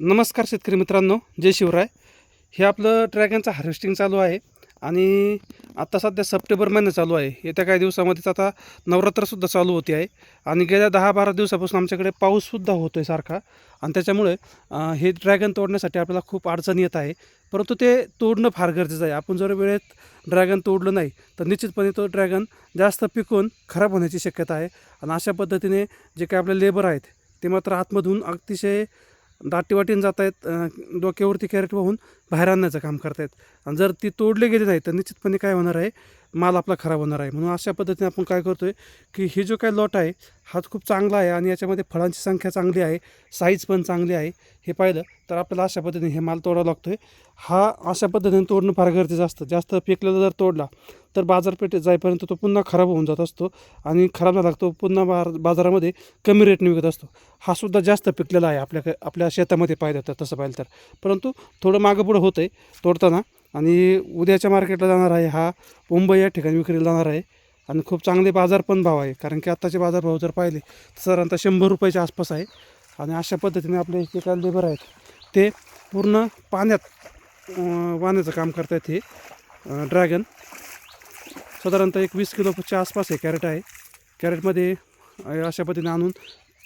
नमस्कार शेतकरी मित्रांनो जय शिवराय. हे आपलं ड्रॅगनचं हार्वेस्टिंग चालू आहे आणि आता सध्या सप्टेंबर महिना चालू आहे. येत्या काही दिवसामध्येच आता नवरात्रसुद्धा चालू होते आहे. आणि गेल्या दहा बारा दिवसापासून आमच्याकडे पाऊससुद्धा होतो आहे सारखा. आणि त्याच्यामुळे हे ड्रॅगन तोडण्यासाठी आपल्याला खूप अडचण येत आहे. परंतु ते तोडणं फार गरजेचं आहे. आपण जर वेळेत ड्रॅगन तोडलं नाही तर निश्चितपणे तो ड्रॅगन जास्त पिकून खराब होण्याची शक्यता आहे. आणि अशा पद्धतीने जे काही आपले लेबर आहेत ते मात्र आतमधून अतिशय दाटीवाटीने जात आहेत डोक्यावरती कॅरेट वाहून बाहेर आणण्याचं काम करतायत. आणि जर ती तोडले गेली नाही तर निश्चितपणे काय होणार आहे? माल आपला खराब होणार आहे. म्हणून अशा पद्धतीने आपण काय करतो आहे की हे जो काय लॉट आहे हा खूप चांगला आहे आणि याच्यामध्ये फळांची संख्या चांगली आहे साईज पण चांगली आहे. हे पाहिलं तर आपल्याला अशा पद्धतीने हे माल तोडावा लागतो आहे हा अशा पद्धतीने तोडणं फार गरजेचं असतं. जास्त पिकलेला जर तोडला तर बाजारपेठेत जाईपर्यंत तो पुन्हा खराब होऊन जात असतो आणि खराब झाला लागतो तो पुन्हा बार बाजारामध्ये कमी रेटने विकत असतो. हा सुद्धा जास्त पिकलेला आहे आपल्या आपल्या शेतामध्ये पाहिलं तर तसं पाहिलं तर. परंतु थोडं मागं पुढं होतं आहे तोडताना आणि उद्याच्या मार्केटला जाणार आहे हा मुंबई या ठिकाणी विक्रीला जाणार आहे आणि खूप चांगले बाजार पण भाव आहे. कारण की आत्ताचे बाजारभाव जर पाहिले तर साधारणतः शंभर रुपयाच्या आसपास आहे. आणि अशा पद्धतीने आपले जे काय लेबर आहेत. ते पूर्ण पाण्यात वाण्याचं वाहण्याचं काम करतायत हे ड्रॅगन. साधारणतः एक वीस किलोच्या आसपास आहे कॅरेट आहे. कॅरेटमध्ये अशा पद्धतीने आणून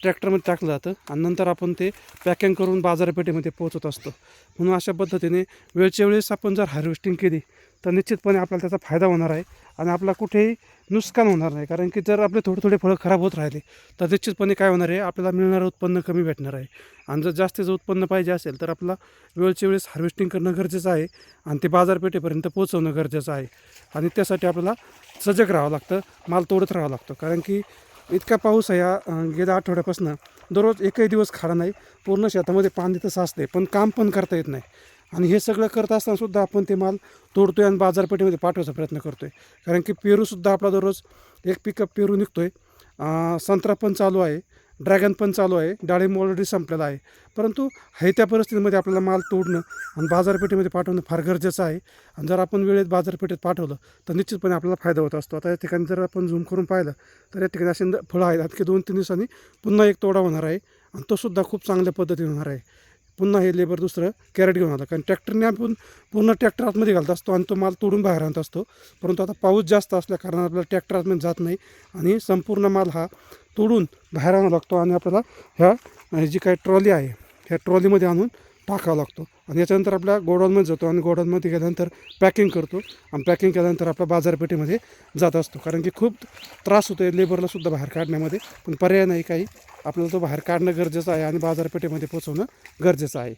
ट्रॅक्टरमध्ये टाकलं जातं आणि नंतर आपण ते पॅकिंग करून बाजारपेठेमध्ये पोहोचत असतो. म्हणून अशा पद्धतीने वेळच्या वेळेस आपण जर हार्वेस्टिंग केली तर निश्चितपणे आपल्याला त्याचा फायदा होणार आहे आणि आपला कुठेही नुकसान होणार नाही. कारण की जर आपले थोडे थोडे फळं खराब होत राहिले तर निश्चितपणे काय होणार आहे? आपल्याला मिळणारं उत्पन्न कमी भेटणार आहे. आणि जर जास्तीचं उत्पन्न पाहिजे असेल तर आपला वेळच्या वेळेस हार्वेस्टिंग करणं गरजेचं आहे आणि ते बाजारपेठेपर्यंत पोहोचवणं गरजेचं आहे. आणि त्यासाठी आपल्याला सजग राहावं लागतं माल तोडत राहावं लागतं. कारण की इतका पाऊस आहे या गेल्या आठवड्यापासून. दररोज एकही दिवस खाडा नाही. पूर्ण शेतामध्ये पाणी तर साचते पण काम पण करता येत नाही. आणि हे सगळं करत असताना सुद्धा आपण ते माल तोडतोय आणि बाजारपेठेमध्ये पाठवायचा प्रयत्न करतोय. कारण की पेरूसुद्धा आपला दररोज एक पिकअप पेरू निघतोय. संत्रा पण चालू आहे ड्रॅगन पण चालू आहे डाळिंब ऑलरेडी संपलेला आहे. परंतु हे त्या परिस्थितीमध्ये आपल्याला माल तोडणं आणि बाजारपेठेमध्ये पाठवणं फार गरजेचं आहे. आणि जर आपण वेळेत बाजारपेठेत पाठवलं तर निश्चितपणे आपल्याला फायदा होत असतो. आता या ठिकाणी जर आपण झूम करून पाहिलं तर या ठिकाणी असे फळं आहेत. आणखी दोन तीन दिवसांनी पुन्हा एक तोडा होणार आहे. आणि तो सुद्धा खूप चांगल्या पद्धतीने होणार आहे. पुन्हा हे लेबर दुसरं कॅरेट घेऊन आलं. कारण ट्रॅक्टरने आपण पूर्ण ट्रॅक्टर आतमध्ये घालत असतो आणि तो माल तोडून बाहेर आणत असतो. परंतु आता पाऊस जास्त असल्या कारण आपल्याला ट्रॅक्टर आतमध्ये जात नाही आणि संपूर्ण माल हा तोडून बाहेर आणावा लागतो आणि आपल्याला ह्या जी काही ट्रॉली आहे ह्या ट्रॉलीमध्ये आणून टाकावा लागतो. आणि याच्यानंतर आपल्या गोडाऊनमध्ये जातो आणि गोडाऊनमध्ये गेल्यानंतर पॅकिंग करतो. आणि पॅकिंग केल्यानंतर आपल्या बाजारपेठेमध्ये जात असतो. कारण की खूप त्रास होतो आहे लेबरलासुद्धा बाहेर काढण्यामध्ये. पण पर्याय नाही काही. आपल्याला तो बाहेर काढणं गरजेचं आहे आणि बाजारपेठेमध्ये पोचवणं गरजेचं आहे.